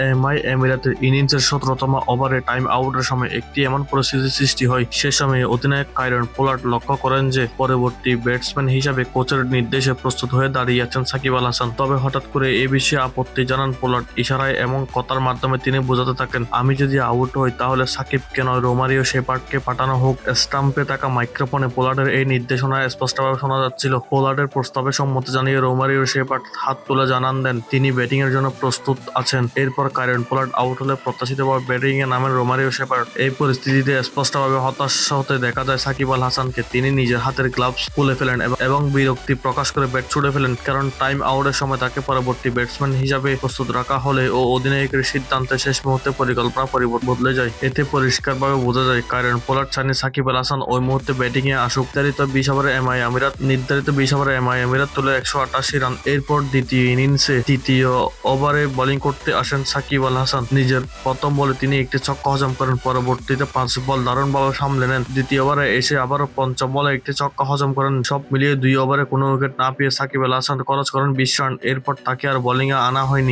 MI এমিরাতের ইনিংসের সতেরোতম ওভারে টাইম আউটের সময় একটি এমন পরিস্থিতির সৃষ্টি হয়। সে সময় অধিনায়ক কাইরন পোলার্ড লক্ষ্য করেন যে, পরবর্তী ব্যাটসম্যান হিসাবে কোচের নির্দেশে প্রস্তুত হয়ে দাঁড়িয়ে আছেন সাকিব আল হাসান। তবে হঠাৎ করে এ বিষয়ে আপত্তি জানান পোলার্ড। ইশারায় এবং কথার মাধ্যমে তিনি বোঝাতে থাকেন, আমি যদি আউট হই, তাহলে সাকিব কেন রোমারিও শেপার্ডকে পাঠানো হোক? স্টাম্পে থাকা মাইক্রোফোনে পোলার্ডের এই নির্দেশনা স্পষ্টভাবে শোনা যাচ্ছিল। পোলার্ডের প্রস্তাবে সম্মতি জানিয়ে রোমারিও শেপার্ড হাত তুলে জানান দেন, তিনি ব্যাটিংয়ের জন্য প্রস্তুত আছেন। এরপর কারেন্ট পোলার্ড আউট হলে প্রত্যাশিতভাবে এ নামেন রোমারিও শেপার্ড। এই পরিস্থিতিতে স্পষ্টভাবে হতাশ হতে দেখা যায় সাকিব আল হাসানকে। তিনি নিজের হাতের গ্লাভস খুলে ফেলেন এবং- বিরক্তি প্রকাশ করে ব্যাট ছুড়ে ফেলেন, কারণ টাইম আউটের সময় তাকে পরবর্তী ব্যাটসম্যান হিসাবে প্রস্তুত রাখা হলে ও অধিনায়কের সিদ্ধান্তে শেষ মুহূর্তে পরিকল্পনা পরিবর্তন বদলে যায়। এতে পরিষ্কারভাবে বোঝা যায় কারণ পোলার্ড ছানি সাকিব আল হাসান। ওই মুহূর্তে ব্যাটিং এ আসুক। নির্ধারিত বিশ ওভারে এমআই আমিরাত নির্ধারিত বিশ ওভারে এমআই আমিরাত তুলে একশো আটাশি রান। এরপর দ্বিতীয় ইনিংসে তৃতীয় ওভারে বোলিং করতে আসেন সাকিব আল হাসান নিজের প্রথম বলে তিনি একটি ছক্কা হজম করেন। পরবর্তীতে পাঁচ বল দারুণভাবে সামলে নেন। দ্বিতীয় ওভারে এসে আবারও পঞ্চম বলে একটি ছক্কা হজম করেন। সব মিলিয়ে দুই ওভারে কোনো উইকেট না পেয়ে সাকিব আল হাসান খরচ করেন বিশ রান। এরপর তাকে আর বোলিং এ আনা হয়নি।